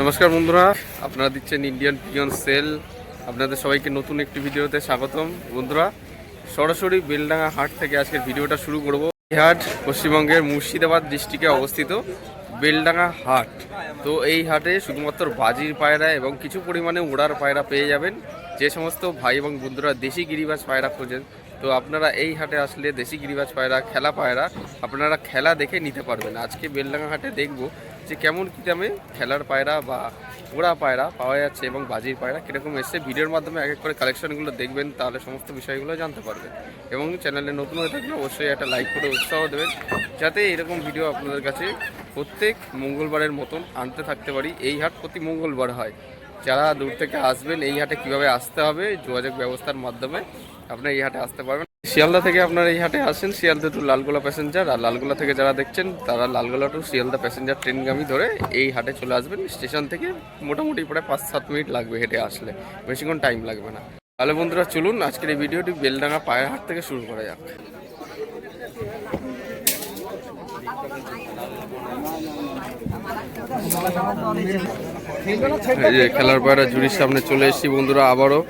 নমস্কার বন্ধুরা, আপনারা দিচ্ছেন ইন্ডিয়ান পিয়ন সেল আপনাদের সবাইকে নতুন একটি ভিডিওতে স্বাগতম। বন্ধুরা, সরাসরি বেলডাঙ্গা হাট থেকে আজকের ভিডিওটা শুরু করব। এই হাট পশ্চিমবঙ্গের মুর্শিদাবাদ ডিস্ট্রিক্টে অবস্থিত বেলডাঙ্গা হাট। তো এই হাটে শুধুমাত্র বাজির পায়রা এবং কিছু পরিমাণে উড়ার পায়রা পেয়ে যাবেন। যে সমস্ত ভাই এবং বন্ধুরা দেশি গিরিবাজ পায়রা খোঁজেন তো আপনারা এই হাটে আসলে দেশি গিরিবাজ পায়রা, খেলা পায়রা, আপনারা খেলা দেখে নিতে পারবেন। আজকে বেলডাঙ্গা হাটে দেখব যে কেমন কী দামে খেলার পায়রা বা ওড়া পায়রা পাওয়া যাচ্ছে এবং বাজির পায়রা কীরকম এসছে। ভিডিওর মাধ্যমে এক এক করে কালেকশনগুলো দেখবেন, তাহলে সমস্ত বিষয়গুলো জানতে পারবেন। এবং চ্যানেলে নতুন হয়ে থাকলে অবশ্যই একটা লাইক করে উৎসাহ দেবেন, যাতে এরকম ভিডিও আপনাদের কাছে প্রত্যেক মঙ্গলবারের মতন আনতে থাকতে পারি। এই হাট প্রতি মঙ্গলবার হয়। যারা দূর থেকে আসবেন, এই হাটে কীভাবে আসতে হবে, যোগাযোগ ব্যবস্থার মাধ্যমে আপনারা এই হাটে আসতে পারবেন। শিয়ালদা থেকে আপনারা এই হাটে আসেন, শিয়ালদা টু লালগোলা প্যাসেঞ্জার আর লালগোলা থেকে যারা দেখছেন, তারা লালগোলা টু শিয়ালদা প্যাসেঞ্জার ট্রেনগামী ধরে এই হাটে চলে আসবেন। স্টেশন থেকে মোটামুটি প্রায় পাঁচ সাত মিনিট লাগবে হেঁটে আসলে। বেশিক্ষণ টাইম লাগবে না। তাহলে বন্ধুরা চলুন, আজকের এই ভিডিওটি বেলডাঙ্গা পায়ের হাট থেকে শুরু করা যাক। এই যে খেলার পায়রা জুড়ির সামনে চলে এসেছি বন্ধুরা আবারও।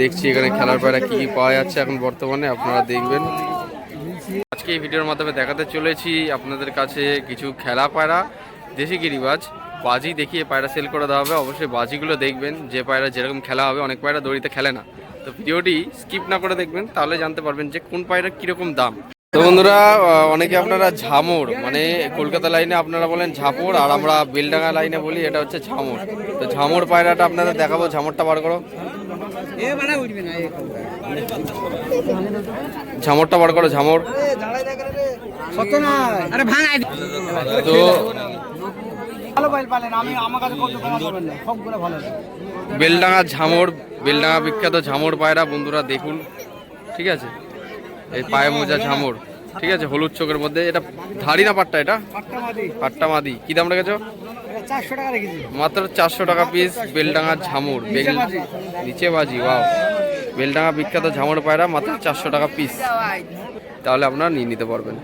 দেখছি এখানে খেলার পায়রা কি কি পাওয়া যাচ্ছে এখন বর্তমানে, আপনারা দেখবেন। আজকে এই ভিডিওর মাধ্যমে দেখাতে চলেছি আপনাদের কাছে কিছু খেলা পায়রা। দেশি গিরিবাজ, বাজি দেখিয়ে পায়রা সেল করে দেওয়া হবে। অবশ্যই বাজিগুলো দেখবেন, যে পায়রা যেরকম খেলা হবে, অনেক পায়রা দড়িতে খেলে না। তো ভিডিওটি স্কিপ না করে দেখবেন, তাহলে জানতে পারবেন যে কোন পায়রা কীরকম দাম। তো বন্ধুরা অনেকে আপনারা ঝামর মানে কলকাতা লাইনে আপনারা বলেন ঝাপড় আর আমরা বেলডাঙ্গা লাইনে বলি, এটা হচ্ছে ঝামর। তো ঝামর পায়রাটা আপনাদের দেখাবো, ঝামরটা বার করো। ঝামরটা বার করো, ঝামর। তো বেলডাঙ্গা ঝামর, বেলডাঙ্গা বিখ্যাত ঝামর পায়রা, বন্ধুরা দেখুন, ঠিক আছে? এই পায়ে মোজা ঝামর। ঠিক আছে, হলুদ চোখের মধ্যে। এটা ধাড়ি না পাট্টা এটা? পাট্টা মাদি। কি দাম রেখেছো? মাত্র চারশো টাকা পিস বেলডাঙ্গা ঝামর। বেল নিচে বাজি ওয়াও বেলডাঙ্গা বিখ্যাত ঝামর পায়রা, মাত্র চারশো টাকা পিস তাহলে আপনারা নিয়ে নিতে পারবেন।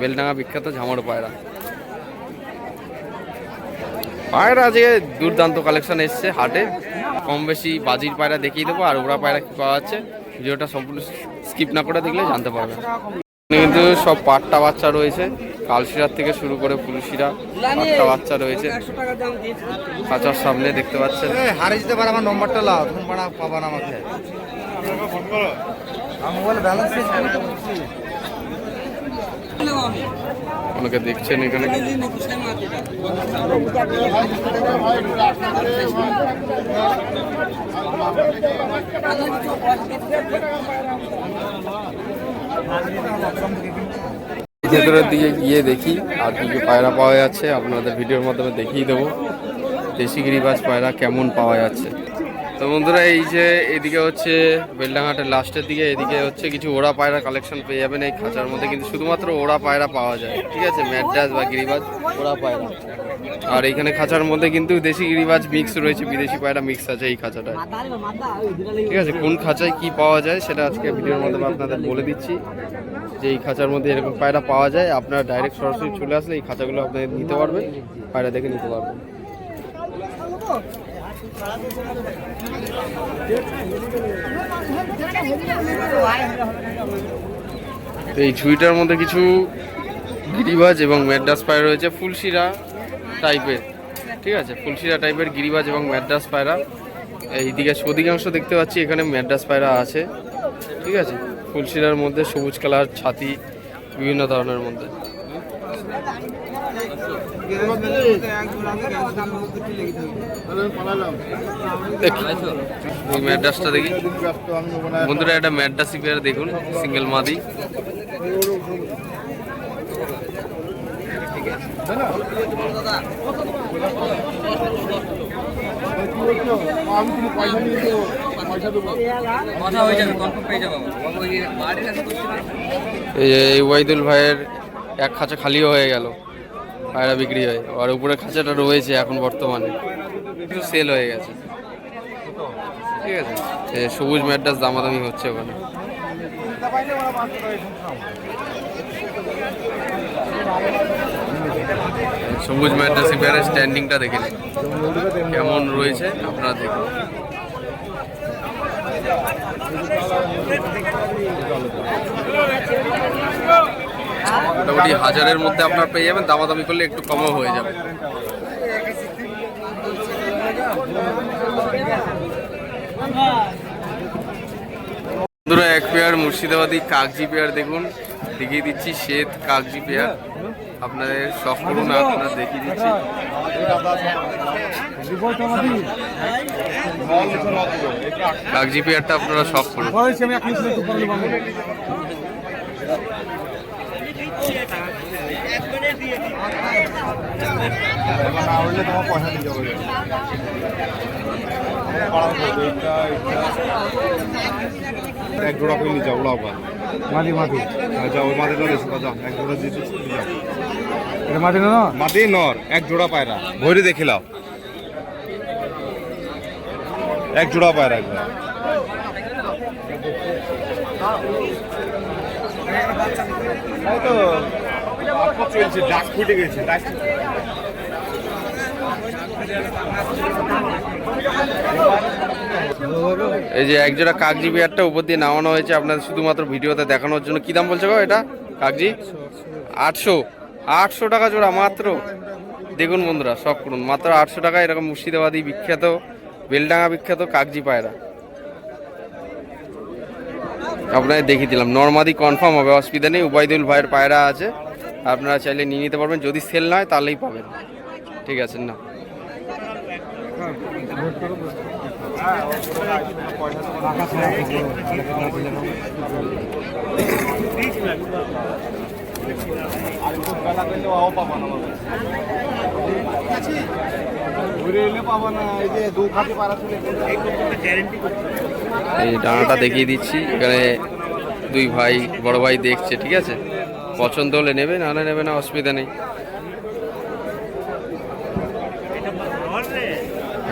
বেলডাঙ্গা বিখ্যাত ঝামর পায়রা। পায়রা আজকে দুর্দান্ত কালেকশন এসছে হাটে। কম বেশি বাজির পায়রা দেখিয়ে দেবো, আর ওরা পায়রা কি পাওয়া যাচ্ছে। ভিডিওটা সম্পূর্ণ স্কিপ না করে দেখলে জানতে পারবে। এখানে কিন্তু সব পাট্টা বাচ্চা রয়েছে। কালশিরার থেকে শুরু করে পুলিশিরা পাট্টা বাচ্চা রয়েছে। কাঁচার সামনে দেখতে পাচ্ছেন। হারিয়ে যেতে পারে আমার নম্বরটা লাও তুমি পাবা না আমাকে। মোবাইল ব্যালেন্স অনেকে দেখছেন এখানে। ভেতরের দিকে গিয়ে দেখি, আর কি কি পায়রা পাওয়া যাচ্ছে, আপনাদের ভিডিওর মাধ্যমে দেখিয়ে দেবো। দেশি গিরিবাজ পায়রা কেমন পাওয়া যাচ্ছে। তো বন্ধুরা, এই যে এদিকে হচ্ছে বেলডাঙ্গাটের লাস্টের দিকে, এদিকে হচ্ছে কিছু ওড়া পায়রা কালেকশন পেয়ে যাবেন এই খাঁচার মধ্যে, কিন্তু শুধুমাত্র ওড়া পায়রা পাওয়া যায়, ঠিক আছে? ম্যাড্রাস বা গিরিবাজ, ওড়া পায়রা। আর এখানে খাঁচার মধ্যে কিন্তু দেশি গিরিবাজ মিক্স রয়েছে, বিদেশি পায়রা মিক্স আছে এই খাঁচাটায়। ঠিক আছে, কোন খাঁচায় কি পাওয়া যায় সেটা আজকে ভিডিওর মাধ্যমে আপনাদের বলে দিচ্ছি। যে এই খাঁচার মধ্যে এরকম পায়রা পাওয়া যায়, আপনারা ডাইরেক্ট সরাসরি চলে আসলে এই খাঁচাগুলো আপনাদের নিতে পারবেন, পায়রা দেখে নিতে পারবেন। এই ঝুড়িটার মধ্যে কিছু গিরিবাজ এবং ম্যাড্রাস পায়রা রয়েছে, ফুলশিরা টাইপের ঠিক আছে? ফুলশিরা টাইপের গিরিবাজ এবং ম্যাড্রাস পায়রা। এইদিকে অধিকাংশ দেখতে পাচ্ছি এখানে ম্যাড্রাস পায়রা আছে, ঠিক আছে? ফুলশিরার মধ্যে সবুজ কালার, ছাতি, বিভিন্ন ধরনের মধ্যে। দেখি। ওই ম্যাড্রাসটা দেখি। বন্ধুরা একটা ম্যাড্রাসি পেয়ার দেখুন, সিঙ্গেল মাদি। এই এই ওয়াইদুল ভাইয়ের এক খাঁচা খালিও হয়ে গেল। পায়রা বিক্রি হয়। আর উপরে খাঁচাটা রয়েছে এখন বর্তমানে। কিছু সেল হয়ে গেছে। ঠিক আছে? সবুজ ম্যাড্রাস দামাদামি হচ্ছে ওখানে। সবুজ ম্যাড্রাসি পেয়ারের স্ট্যান্ডিংটা দেখে নিন। কেমন রয়েছে আপনারা দেখুন। মোটামুটি হাজারের মধ্যে আপনারা পেয়ে যাবেন, দামাদামি করলে একটু কমও হয়ে যাবে। বন্ধুরা, এক পেয়ার মুর্শিদাবাদী কাগজি পেয়ার দেখুন। দেখিয়ে দিচ্ছি, শ্বেত কাগজি পেয়ার। আপনাদের শখ করুন, আপনারা দেখিয়ে দিচ্ছি। কাগজি পেয়ারটা আপনারা শখ করুন। এক জোড়া যাও লাভ মাটি যাও মাটিটা যাও এক জোড়া দিতে যাও এটা মাটি নর এক জোড়া পায়রা ভৈরি দেখে লাও এক জোড়া পায়রা একবার এই যে একজোড়া কাগজি পেয়ারটা উপর দিয়ে নামানো হয়েছে, আপনাদের শুধুমাত্র ভিডিওতে দেখানোর জন্য। কি দাম বলছে গো এটা? কাগজি আটশো। আটশো টাকা জোড়া, মাত্র। দেখুন বন্ধুরা, সব করুন। মাত্র আটশো টাকা, এরকম মুর্শিদাবাদী বিখ্যাত, বেলডাঙ্গা বিখ্যাত কাগজি পায়রা। আপনাদের দেখিয়ে দিলাম। নর্মাদি কনফার্ম হবে, অসুবিধা নেই। উবাইদুল ভাইয়ের পায়রা আছে। আপনারা চাইলে নিয়ে নিতে পারবেন। যদি সেল না হয়, তাহলেই পাবেন। ঠিক আছে, না? ঘুরে এলে পাবো না, এই যে দু খাটি পায়রা তুলে এই ডানাটা দেখিয়ে দিচ্ছি, এখানে দুই ভাই, বড় ভাই দেখছে, ঠিক আছে? পছন্দ হলে নেবে নাহলে নেবে না, অসুবিধা নেই।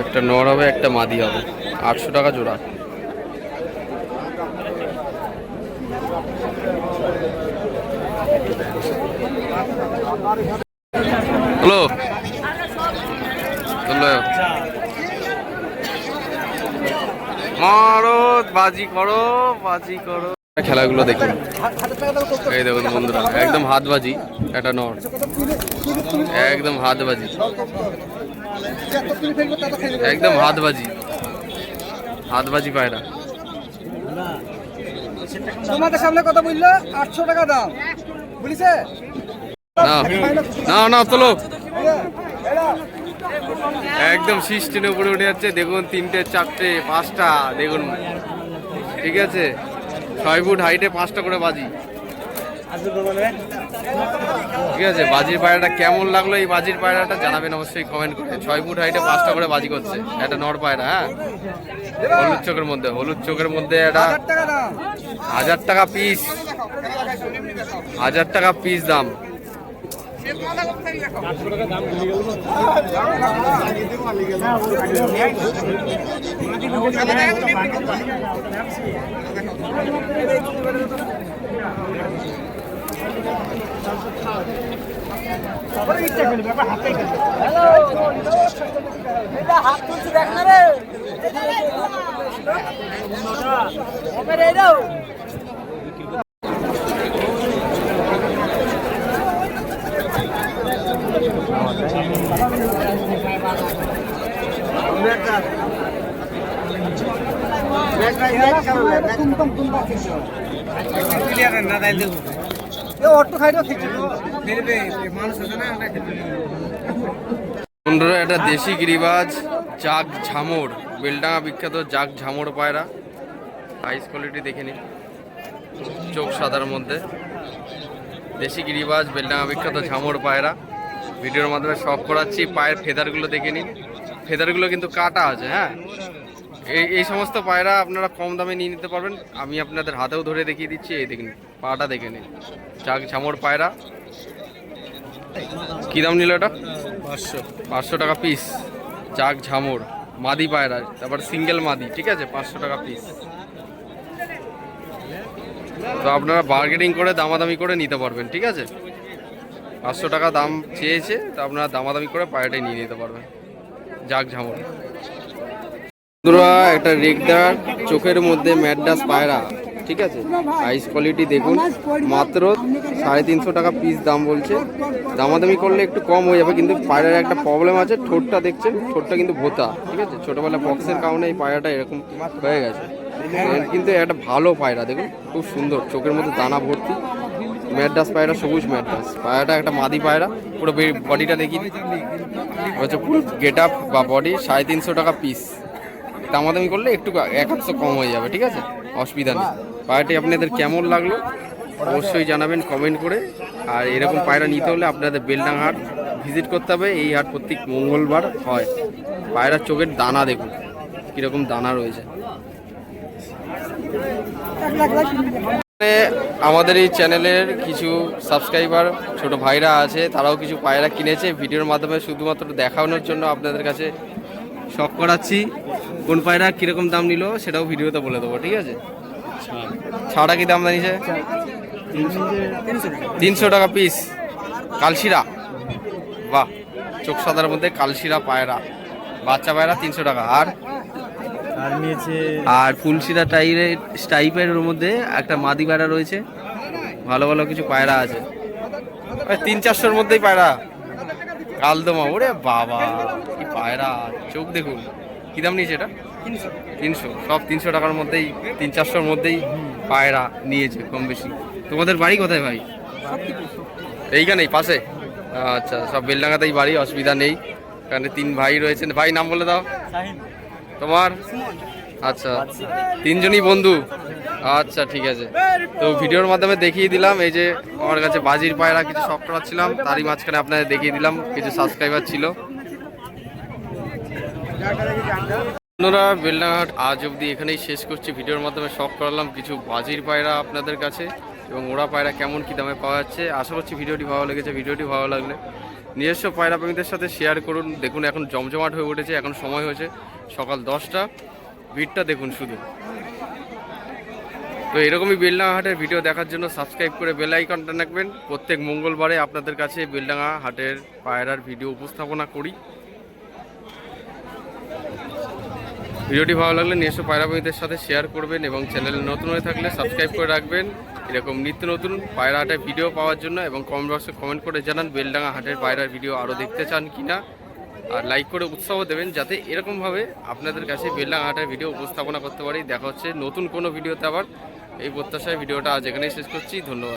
একটা নর হবে, একটা মাদি হবে। আটশো টাকা জোড়া। হ্যালো? বাজি করো বাজি করো। খেলাগুলো দেখুন। এই দেখুন বন্ধুরা একদম হাত বাজি একটা নর। একদম হাত বাজি একদম হাত বাজি হাত বাজি পায়রা। তোমাদের সামনে কথা বলল আটশো টাকা দাম। বুঝলিছে না না না তোলো। একদম সিস্টেনের উপরে উঠে যাচ্ছে দেখুন তিনটে চারটে পাঁচটা দেখুন। ঠিক আছে। ছয় ফুট হাইটে পাঁচটা করে বাজি। ঠিক আছে, বাজির পায়রাটা কেমন লাগল? এই বাজির পায়রাটা জানাবেন অবশ্যই কমেন্ট করে। ছয় ফুট হাইটে পাঁচটা করে বাজি করছে। একটা নর পায়রা হ্যাঁ? হলুদ চোখের মধ্যে, হলুদ চোখের মধ্যে একটা হাজার টাকা পিস হাজার টাকা পিস দাম। হাত তুলছি দেখ না রে রে দাও অটো খাইতো খেতে মানুষ আছে না বন্ধুরা এটা দেশি গিরিবাজ জাগ ঝামর বেলডাঙ্গা বিখ্যাত জাগ ঝামর পায়রা। আইস কোয়ালিটি দেখে নিন। চোখ সাদার মধ্যে। দেশি গিরিবাজ বেলডাঙ্গা বিখ্যাত ঝামর পায়রা। ভিডিওর মাধ্যমে শখ করাচ্ছি। পায়ের ফেদারগুলো দেখে নিন। ফেদারগুলো কিন্তু কাটা আছে হ্যাঁ? এই এই সমস্ত পায়রা আপনারা কম দামে নিয়ে নিতে পারবেন। আমি আপনাদের হাতেও ধরে দেখিয়ে দিচ্ছি এই দেখুন পাটা দেখে নিন। জাগ ঝামর পায়রা। কী দাম নিল এটা? পাঁচশো। পাঁচশো টাকা পিস চাক ঝামর। মাদি পায়রা তারপর সিঙ্গেল মাদি ঠিক আছে? পাঁচশো টাকা পিস তো আপনারা বার্গেনিং করে দামাদামি করে নিতে পারবেন ঠিক আছে? পাঁচশো টাকা দাম চেয়েছে তো আপনারা দামাদামি করে পায়রাটাই নিয়ে নিতে পারবেন। যাক ঝামর। বন্ধুরা, একটা রেগদার চোখের মধ্যে ম্যাডাস পায়রা ঠিক আছে? আইস কোয়ালিটি দেখুন, মাত্র সাড়ে তিনশো টাকা পিস দাম বলছে। দামাদামি করলে একটু কম হয়ে যাবে, কিন্তু পায়রার একটা প্রবলেম আছে, ঠোঁটটা দেখছেন? ঠোঁটটা কিন্তু ভোতা, ঠিক আছে? ছোটোবেলা বক্সের কারণে এই পায়রাটা এরকম হয়ে গেছে। কিন্তু একটা ভালো পায়রা, দেখুন, খুব সুন্দর, চোখের মধ্যে দানা ভর্তি। ম্যাডাস পায়রা, সবুজ ম্যাডাস পায়রাটা একটা মাদি পায়রা, পুরো বডিটা দেখি হচ্ছে ফুল গেট আপ বা বডি সাড়ে তিনশো টাকা পিস দামাদামি করলে একটু এক হাতশো কম হয়ে যাবে, ঠিক আছে? অসুবিধা নেই। পায়রাটি আপনাদের কেমন লাগল অবশ্যই জানাবেন কমেন্ট করে। আর এরকম পায়রা নিতে হলে আপনাদের বেলডাং হাট ভিজিট করতে হবে। এই হাট প্রত্যেক মঙ্গলবার হয়। পায়রার চোখের দানা দেখুন, কীরকম দানা রয়েছে। আমাদের এই চ্যানেলের কিছু সাবস্ক্রাইবার, ছোট ভাইরা আছে, তারাও কিছু পায়রা কিনেছে। ভিডিওর মাধ্যমে শুধুমাত্র দেখানোর জন্য আপনাদের কাছে শখ করাচ্ছি। কোন পায়রা কীরকম দাম নিল সেটাও ভিডিওতে বলে দেবো ঠিক আছে? ছাড়া কি দাম জানিয়েছে? তিনশো টাকা পিস কালশিরা। বাহ চোখ সাদার মধ্যে কালশিরা পায়রা। বাচ্চা পায়রা তিনশো টাকা। আর? আর নিয়েছে আর ফুলশিরা টাইপের টাইপের ওর মধ্যে একটা মাদি পায়রা রয়েছে। ভালো ভালো কিছু পায়রা আছে। তিন চারশোর মধ্যেই পায়রা। কালদমা ওরে বাবা কি পায়রা। চোখ দেখুন। কি দাম নিয়েছে এটা? তিনশো। সব তিনশো টাকার মধ্যেই তিন চারশোর মধ্যেই পায়রা নিয়েছে কম বেশি। তোমাদের বাড়ি কোথায় ভাই? এইখানেই পাশে? আচ্ছা সব বেলডাঙ্গাতেই বাড়ি অসুবিধা নেই। এখানে তিন ভাই রয়েছেন। ভাই নাম বলে দাও। তোমার? আচ্ছা তিনজনই বন্ধু। আচ্ছা ঠিক আছে। তো ভিডিওর মাধ্যমে দেখিয়ে দিলাম এই যে আমার কাছে বাজির পায়রা কিছু শখ করাচ্ছিলাম তারই মাঝখানে আপনাদের দেখিয়ে দিলাম কিছু সাবস্ক্রাইবার ছিল। বন্ধুরা বেলডাঘাট আজ অবধি এখানেই শেষ করছি। ভিডিওর মাধ্যমে শখ করালাম কিছু বাজির পায়রা আপনাদের কাছে এবং ওরা পায়রা কেমন কী দামে পাওয়া যাচ্ছে। আশা করছি ভিডিওটি ভালো লেগেছে। ভিডিওটি ভালো লাগলে নিজস্ব পায়রা প্রেমীদের সাথে শেয়ার করুন। দেখুন, এখন জমজমাট হয়ে উঠেছে, এখন সময় হয়েছে সকাল দশটা। ভিড়টা দেখুন শুধু। তো এরকমই বেলডাঙ্গাহাটের ভিডিও দেখার জন্য সাবস্ক্রাইব করে বেল আইকনটা রাখবেন। প্রত্যেক মঙ্গলবারে আপনাদের কাছে বেলডাঙ্গা হাটের পায়রার ভিডিও উপস্থাপনা করি। ভিডিওটি ভালো লাগলে নিজস্ব পায়রাবীদের সাথে শেয়ার করবেন এবং চ্যানেল নতুন হয়ে থাকলে সাবস্ক্রাইব করে রাখবেন। এরকম নিত্য নতুন পায়রা হাটের ভিডিও পাওয়ার জন্য এবং কমেন্ট বক্সে কমেন্ট করে জানান বেলডাঙ্গা হাটের পায়রার ভিডিও আরও দেখতে চান কিনা। আর লাইক করে উৎসাহ দেবেন যাতে এরকমভাবে আপনাদের কাছে বেলডাঙ্গা হাটের ভিডিও উপস্থাপনা করতে পারি। দেখা হচ্ছে নতুন কোনো ভিডিওতে আবার। এই প্রত্যাশায় ভিডিওটা আজ এখানেই শেষ করছি। ধন্যবাদ।